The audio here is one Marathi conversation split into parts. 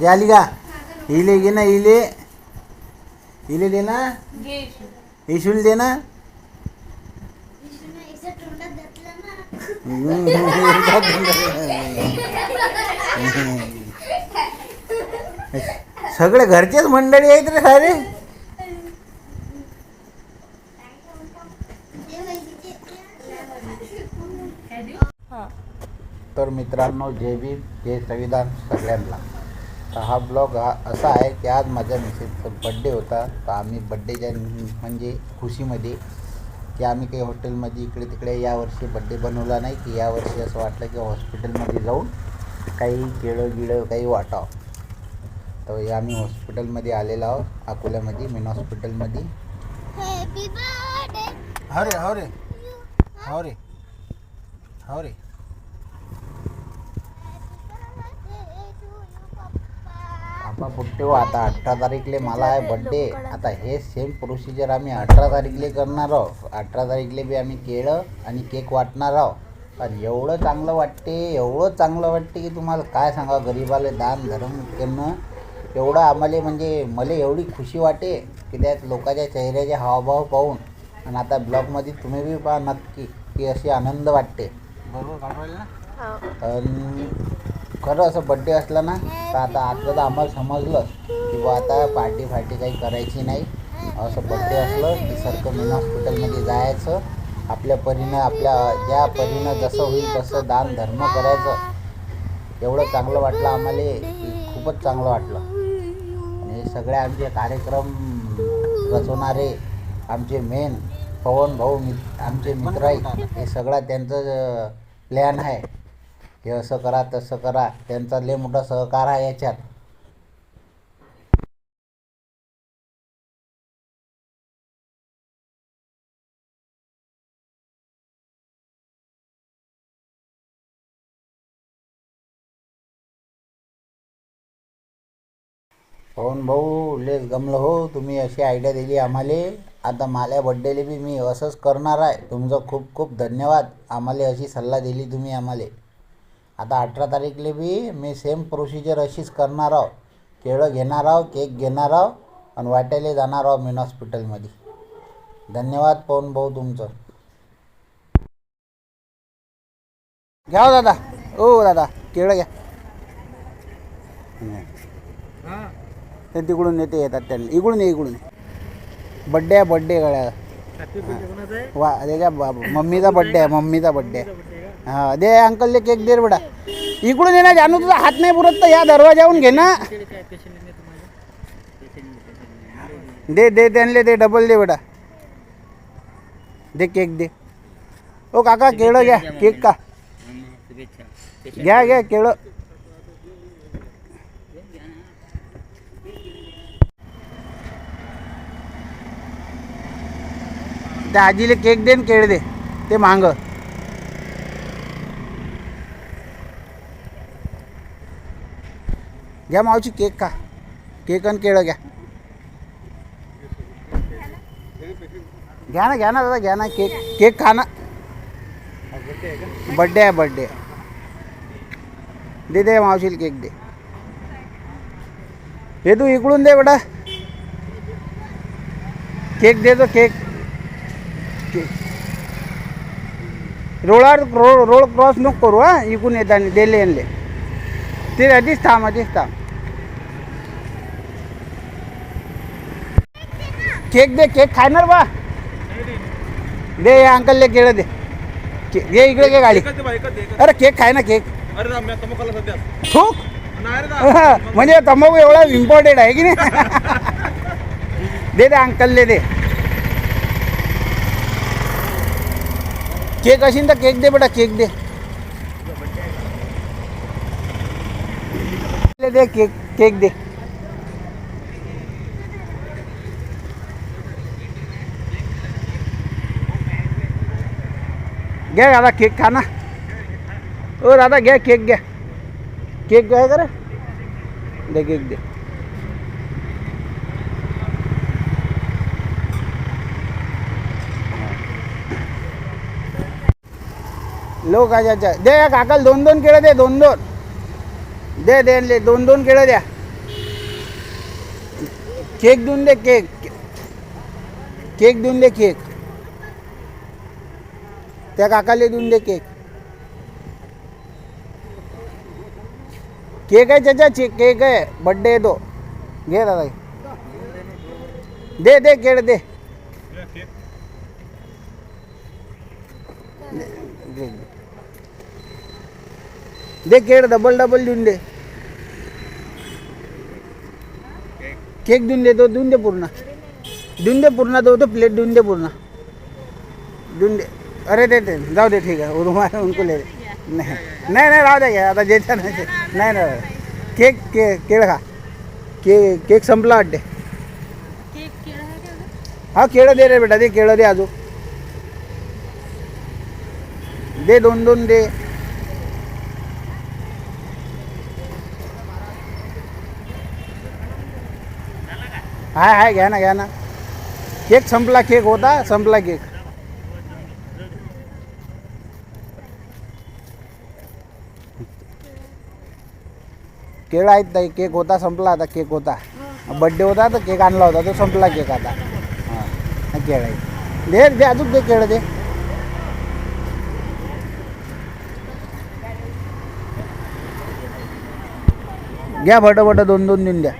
मजा आली का? इले घे ना इले. इले दे ना. इशूल दे ना. सगळे घरचेच मंडळी आहेत रे सारे. तर मित्रांनो जय भीम जय संविधान सगळ्यांना. तर हा ब्लॉग हा असा आहे की आज माझ्या मिसेसचा बड्डे होता. तर आम्ही बड्डेच्या म्हणजे खुशीमध्ये की आम्ही काही हॉटेलमध्ये इकडे तिकडे यावर्षी बड्डे बनवला नाही की यावर्षी असं वाटलं की हॉस्पिटलमध्ये जाऊन काही केळं गिळं काही वाटावं. तर हे आम्ही हॉस्पिटलमध्ये आलेलो आहोत अकोल्यामध्ये मेन हॉस्पिटलमध्ये Happy birthday हो रे हो रे to you. हो रे हो रे Birthday to you, पुट्टे हो आता अठरा तारीखले मला आहे बड्डे आता हे सेम प्रोसिजर आम्ही अठरा तारीखले करणार आहोत. अठरा तारीखले बी आम्ही केळं आणि केक वाटणार आहोत. पण एवढं चांगलं वाटते एवढं चांगलं वाटते की तुम्हाला काय सांगा गरीबाला दान धर्म करणं एवढं आम्हाला म्हणजे मला एवढी खुशी वाटे की त्यात लोकांच्या चेहऱ्याचे हावभाव पाहून. आणि आता ब्लॉगमध्ये तुम्ही बी पहा नक्की की अशी आनंद वाटते. बरोबर ना? आणि खरं असं बड्डे असला ना तर आता आता तर आम्हाला समजलं की बा आता पार्टी फार्टी काही करायची नाही. असं बड्डे असलं की सारखं मेन हॉस्पिटलमध्ये जायचं. आपल्या परीनं आपल्या ज्या परीनं जसं होईल तसं दान धर्म करायचं. एवढं चांगलं वाटलं आम्हाला खूपच चांगलं वाटलं. आणि हे सगळे आमचे कार्यक्रम रचवणारे आमचे मेन पवन भाऊ मित आमचे मित्र आहेत हे सगळा त्यांचं प्लॅन आहे. हे असं करा तसं करा. त्यांचा लय मोठा सहकार आहे याच्यात. पवन भाऊ लेस गमलं हो. तुम्ही अशी आयडिया दिली आम्हाला. आता माझ्या बड्डेला बी मी असंच करणार आहे. तुमचं खूप खूप धन्यवाद. आम्हाला अशी सल्ला दिली तुम्ही आम्हाला. आता अठरा तारीखले बी मी सेम प्रोसिजर अशीच करणार आहो. केळं घेणार आहो केक घेणार आहो आणि वाटायला जाणार आहो मेन हॉस्पिटलमध्ये धन्यवाद पवन भाऊ तुमचं. घ्या हो दादा. ओ दादा केळं घ्या. हं. ते तिकडून येते येतात त्यांना. इकडून ये इकडून बड्डे बड्डे गळ्या वा त्याच्या मम्मीचा बड्डे आहे मम्मीचा बड्डे आहे हा दे अंकलले केक दे रे बेटा. इकडून ये ना जानू तुझा हात नाही पुरत तर या दरवाजाहून घे ना. दे दे त्यांले दे डबल दे बेटा. दे केक दे. ओ काका केळं घ्या. केक का? घ्या घ्या केळं. त्या आजीले केक दे न केळ दे. ते मांग. घ्या मावशी केक खा. केक आणि केळं घ्या. घ्या ना घ्या ना दादा घ्या ना केक. केक खा ना. बड्डे आहे बड्डे दे दे मावशील केक दे. हे तू इकडून दे बेटा. केक दे तो केक. रोडावर रो रोड क्रॉस नको करू हा. इकून येताना दिले यांले. ते आधीच थांब आधीच थांब केक दे केक खाणार बा. दे या अंकलले केळं दे. के- दे इकडे घे गाडी. एकच दे बा, एकच दे, एकच. अरे केक खाय ना केक. अरे राम, मी तंबाखू खाल्ला सध्या. थूक नाही रे राम. म्हणजे तंबाखू एवढा इम्पॉर्टंट आहे की नाही? दे दे अंकलले दे. केक तर केक दे बेटा, केक दे। ले दे, केक केक दे। घ्या दादा केक खा ना ओ दादा घ्या केक घ्या केक घ्या करा? दे, केक दे। लोक अच्छा अच्छा दे या काकाला दोन दोन केळं दे दोन दोन. दे दे दोन दोन केळं द्या. केक देऊन दे केक. केक देऊन दे केक. त्या काकाला देऊन दे केक. केक आहे त्याच्या चे- केक आहे. बड्डे आहे तो. घे दादा. दे दे केळ दे दे, दे. दे केळ डबल डबल देऊन दे. केक देऊन दे तो देऊन दे पूर्ण. देऊन दे पूर्ण तो तो प्लेट देऊन दे पूर्ण. देऊन दे. अरे दे दे जाऊ दे ठीक आहे. रुमाल उनको ले. नाही नाही नाही राहू दे घ्या. आता जे छान आहे ते. नाही नाही केक के केळ खा. के केक संपला वाटते. हा केळं दे रे बेटा दे केळं दे अजून. दे दोन दोन दे. हाय हाय घ्या ना घ्या ना. केक संपला केक होता संपला केक. केळ आहेत ताई केक होता संपला आता केक होता. बड्डे होता तर केक आणला होता तो संपला केक आता. हां केळ आहे. दे दे अजून दे केळ दे. घ्या भट भट दोन दोन देऊन द्या.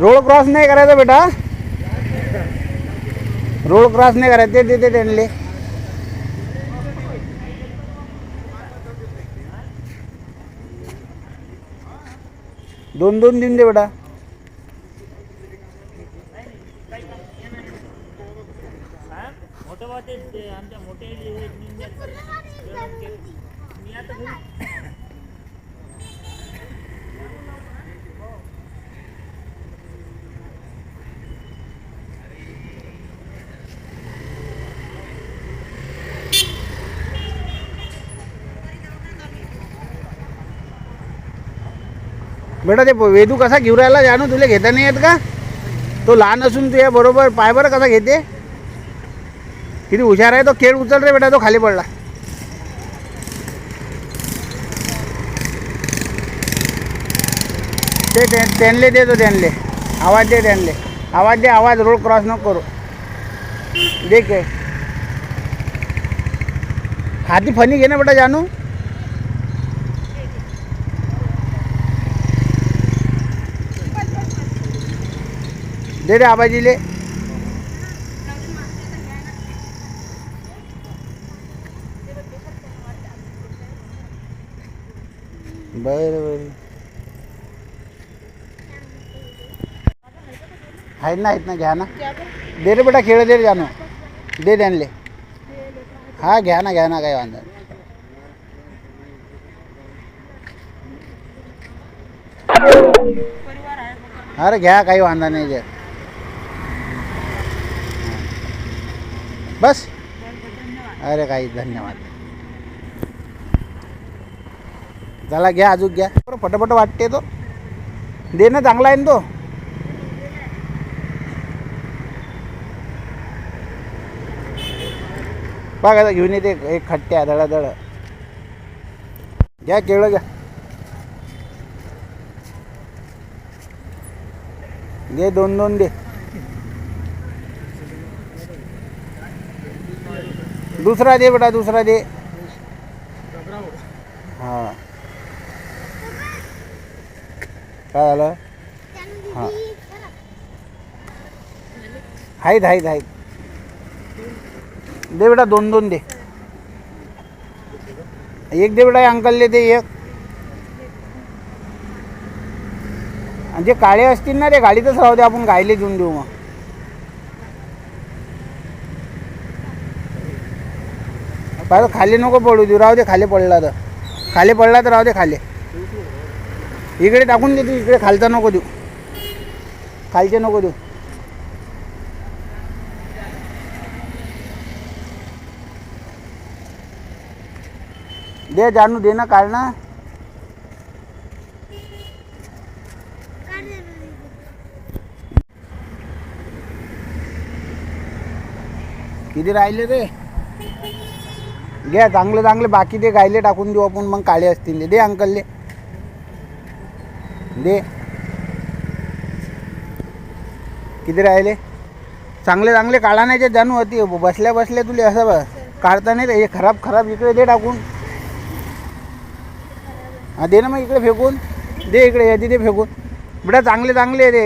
रोड क्रॉस नाही करायचा बेटा. रोड क्रॉस नाही करायचं ते देते त्यांले. दोन दोन देऊन दे बेटा. बेटा ते वेदू कसा घेऊन राहिला? जाणू तुला घेता नाही येत का? तो लहान असून तुझ्या बरोबर पाय बरं कसा घेते? किती हुशार आहे तो खेळ उचल रे बेटा तो खाली पडला. ते ते- त्यांले दे तो त्यांले. आवाज दे त्यांले. आवाज दे आवाज रोड क्रॉस नको करू. दे के हाती फनी घे ना बेटा जानू. दे रे आबाजीले. बरं बरं. आहेत ना आहेत ना घ्या ना. दे रे बेटा खेळ दे रे जानू. दे त्यांले. हा घ्या ना घ्या ना काही वांधा नाही. अरे घ्या काही वांधा नाही घ्या बस. अरे काही धन्यवाद. झाला घ्या अजून घ्या. बरं फटाफट वाटते तो. दे ना चांगला आहे ना तो. बघा घेऊन येते एक खट्ट्या धडाधड. घ्या केळं घ्या. दे दोन दोन दे. दुसरा दे बेटा दुसरा दे. हा. काय झालं हा. आहेत आहेत आहेत दे बेटा दोन दोन दे. एक दे बेटा अंकलले दे एक. आणि जे काळे असतील ना रे गाडीतच राहू दे आपण गायले देऊन देऊ मग. पाहिजे खाली नको पडू देऊ राहू दे खाली पडला तर. खाली पडला तर राहू दे खाली. इकडे टाकून दे तू इकडे खालचा नको देऊ. खालचे नको देऊ. दे जानू दे ना काढ ना. किती राहिले रे? घ्या चांगले चांगले बाकी ते गायले टाकून देऊ आपण मग काळे असतील ते. दे अंकलले. दे. किती राहिले? चांगले चांगले काढा नाही जाणू होती. बसल्या बसल्या तुले असं बस काढता नाही रे. हे खराब खराब इकडे दे टाकून. हा दे ना मग इकडे फेकून. दे इकडे यादी दे फेकून. बेटा चांगले चांगले ते